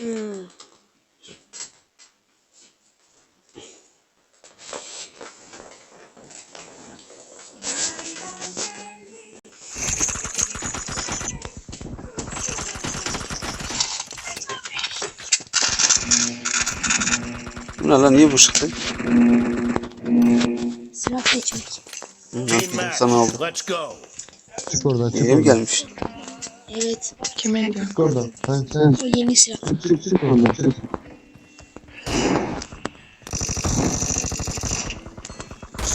Hmm. Bu ne lan niye bu çıktı? Silah seçmek. Hı, match. sana go. Çık oradan çık Yeni mi gelmiş? Evet. Kime diyor? Oradan. Sen sen O yeni silah. çık çık çık oradan çık.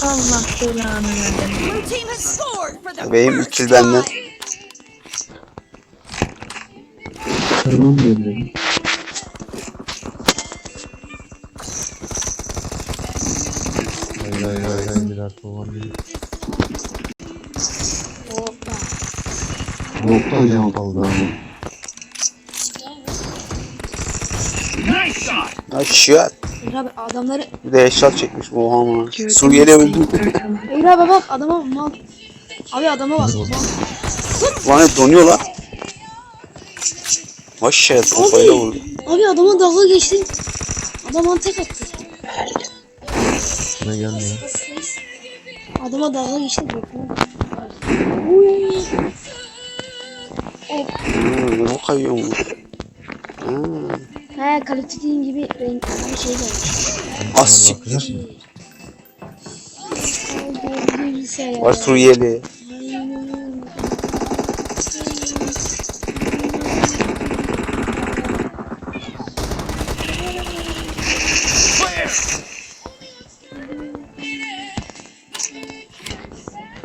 Allah belanı versin. Blue team has scored for the Bebeğim first ikil benden. Tamam dedim. Hayır hayır hayır birer kovan değil. Hoppa. Nokta cam kaldı ama. Nice shot. Aşağı. Emre abi adamları... Bir de eşya çekmiş. Oha ama. Suriyeli öldü. Emre abi bak adama mal. Abi adama bak. Lan hep donuyor lan. Maşallah kafayla vurdu. Abi adama dalga geçti. Adam tek attı. Ne gelmiyor? Adama dalga geçti. Uy. Hmm, ne kayıyor mu? Hmm. He Duty'nin gibi renk bir şey gelmiş. Az gözünü Var Suriyeli.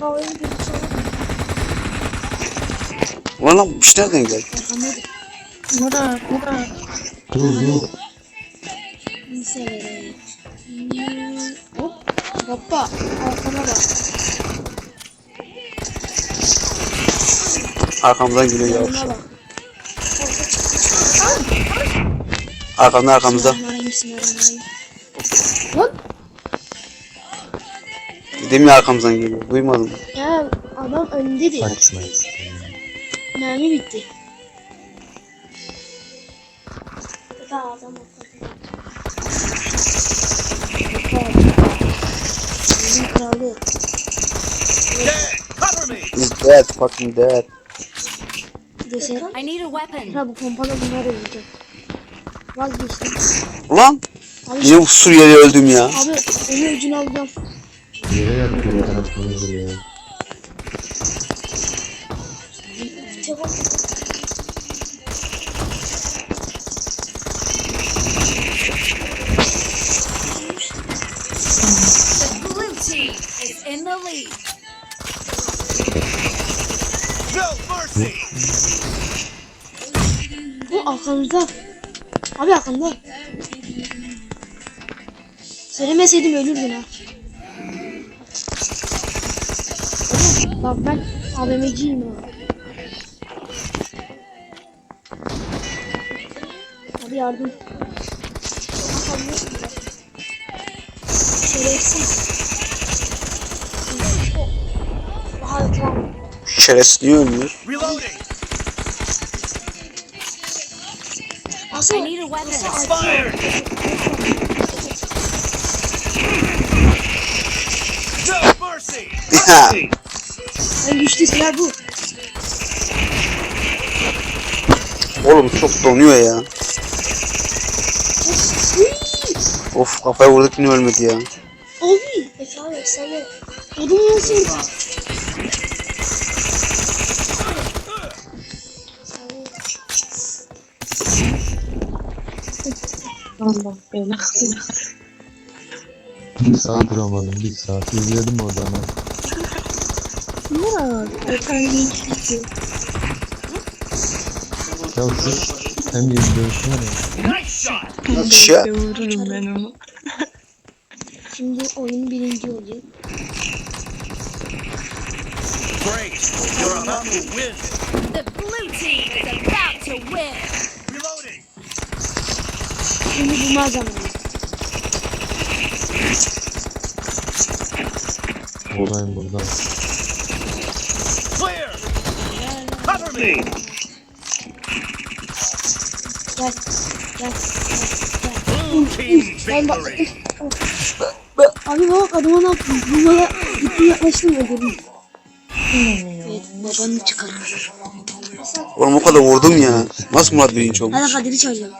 Clear. Ulan lan bu iş nereden geldi? Murat, Murat. Dur dur. Liseye. Hop. Hoppa. Arkana bak. Arkamdan geliyor yavaş. bak. Arkamdan arkamızda. Lan. Dedim ya arkamızdan geliyor. Duymadın mı? Ya adam önde. Saçma. Mermi bitti. Daha adam Bizim kralı. Dead. Cover me. He's dead. Fucking dead. I need a weapon. Ha bu pompalı bunları öldüreceğim. Vazgeçtim. Ulan Abi, yine bu Suriyeli öldüm ya. abi onu ucunu alacağım. Yere bunu ya. İs in the lead. No mercy. Bu arkamızda. Abi arkamda. Söylemeseydim ölürdün ha. Bak ben AVM'ciyim ha. Yardım. Şerefsiz. Hayır tamam. Şerefsiz niye ölmüyor? Reloading. Asıl I need a weapon. Fired. No mercy. en güçlü silah bu. Oğlum çok donuyor ya. Of kafaya vurduk yine ölmedi ya. Abi. Efe abi sana. Odun nasıl? Allah belanı. Bir saat duramadım. Bir saat izledim oradan. Murat, efendim gitti. Ya siz hem izliyorsun ya. Nice shot. Şa- Bekle vururum ben onu. Şimdi oyun birinci oluyor. Great. You're about to win. The blue team is about to win. Reloading. Şimdi bulma zamanı. Buradayım burada. Clear. Cover me. Gel. Gel. Bak. victory. Abi bak adama ne yaptın? Bunlara gittim yaklaştım öldürdüm. Evet babanı çıkarmış. Oğlum o kadar vurdum ya. Nasıl Murat birinci olmuş? Hadi Kadir'i çağırıyorum.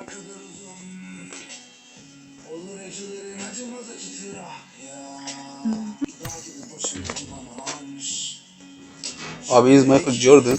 Abiniz Michael Jordan.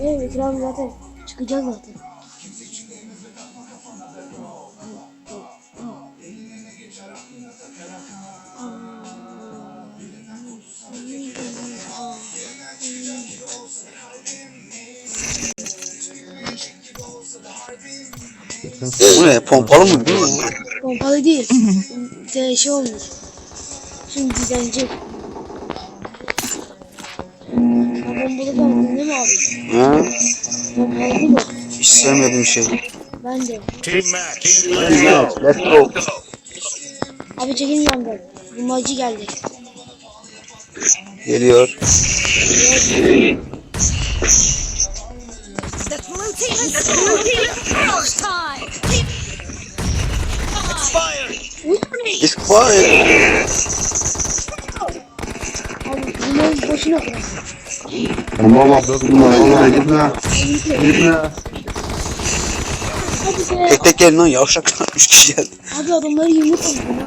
Evet ekran zaten çıkacak zaten. Bu ne? Pompalı mı? Pompalı değil. De şey olmuş. Şimdi düzenecek. Bombalı bandın değil mi abi? Ha? Mı? Hiç sevmediğim şey. Ben de. Team match. Let's go. Let's go. Abi çekin yandan. Bulmacı geldi. The Geliyor. team time. Expired. Disqualified. Abi boşuna bırak. Ama bak gitme gitme gitme. Tek tek gelin lan yavşaklar. Üç kişi geldi. Abi adamları yumruk oldu ya.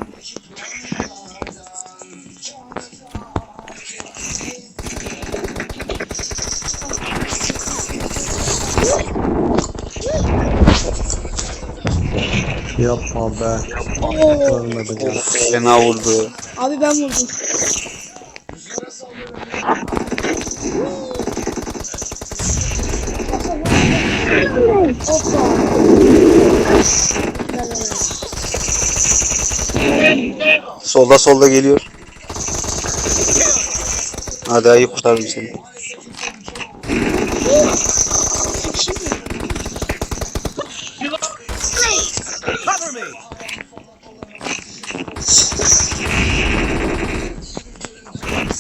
Yapma be. Oo. Ölmedi fena vurdu. Abi ben vurdum. Hoppa. Solda solda geliyor. Hadi ayı kurtardım seni.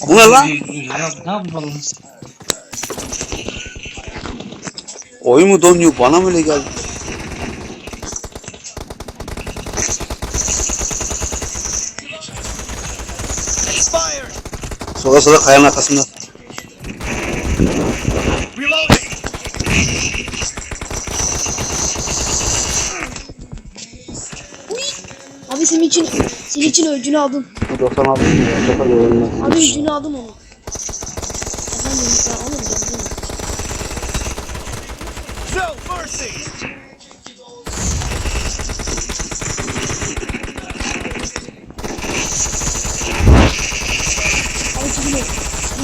Bu ne lan? Ne yapalım? Oyun mu donuyor? Bana mı öyle geldi? Sola sola kayanın arkasında. Abi senin için senin için öcünü aldım. Bu 96 mı ya? Çok hadi oyunlar. Abi öcünü aldım onu. Efendim ya gördün mü? No mercy.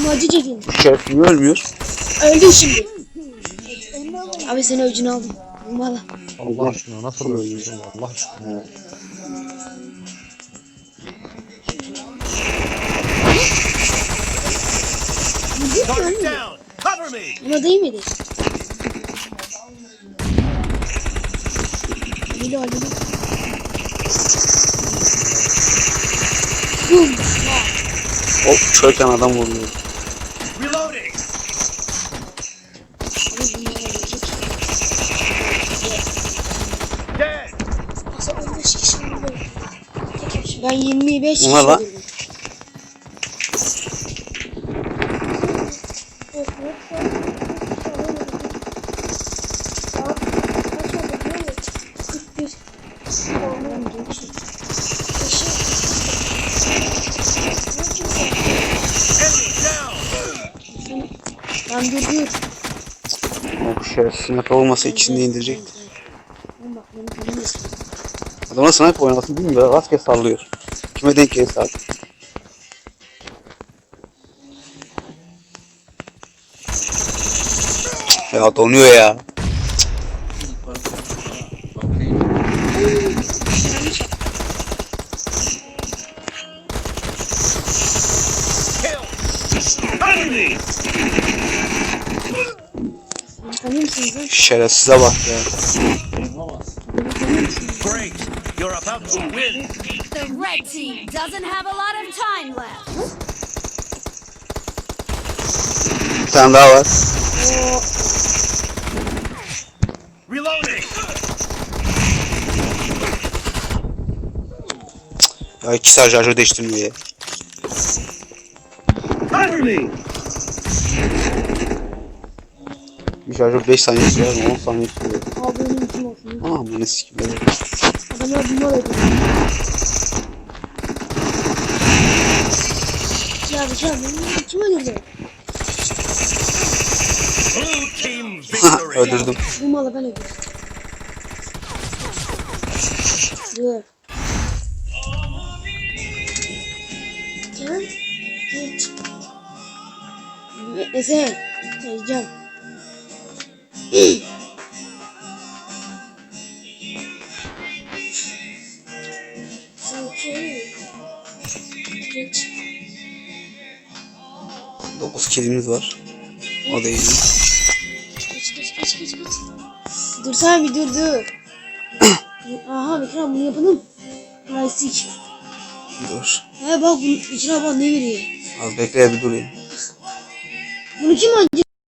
Acı çekin. Şerif niye ölmüyor? Öldün şimdi. Abi senin öcünü aldım. Valla. Allah aşkına nasıl ölüyorsun Allah aşkına. Buna değil miydi? Geliyor geliyor. Bum. Hop çöken adam vuruyor. Reloading. Aslında 15 kişi. Ben 25 kişi Bunlar lan. öldürdüm. Enemy down. Ben dur dur. O şerif sniper olmasa ikisini de indirecekti. Oğlum bak benim kanım yesin. Adamlar sniper oynamasın değil mi? Böyle rastgele sallıyor. Kime denk gelirse artık. Ya donuyor ya. Kill. Cover me. Tanıyor musunuz lan? Şerefsize bak ya. Great. You're about to win. The red team doesn't have a lot of time left. Bir tane daha var. Reloading. Ya iki saat şarjör değiştirmiyor ya. Cover me. Bir şarjör 5 saniye sürüyor, 10 saniye sürüyor. Abi benim kim olsun? Aman ne sikim böyle. Adamlar bunlar ediyor. Ya bir şey benim? Blue team victory. Öldürdüm. Bu malı ben öldürdüm. Dur. Can git. Beklesene. Tezcan. 9 kedimiz var. O da iyi. Geç geç geç geç geç. Dur sen bir dur dur. Aha Bekran bunu yapalım. Klasik. Dur. He bak bunun içine bak ne veriyor. Az bekle bir durayım. Bunu kim acı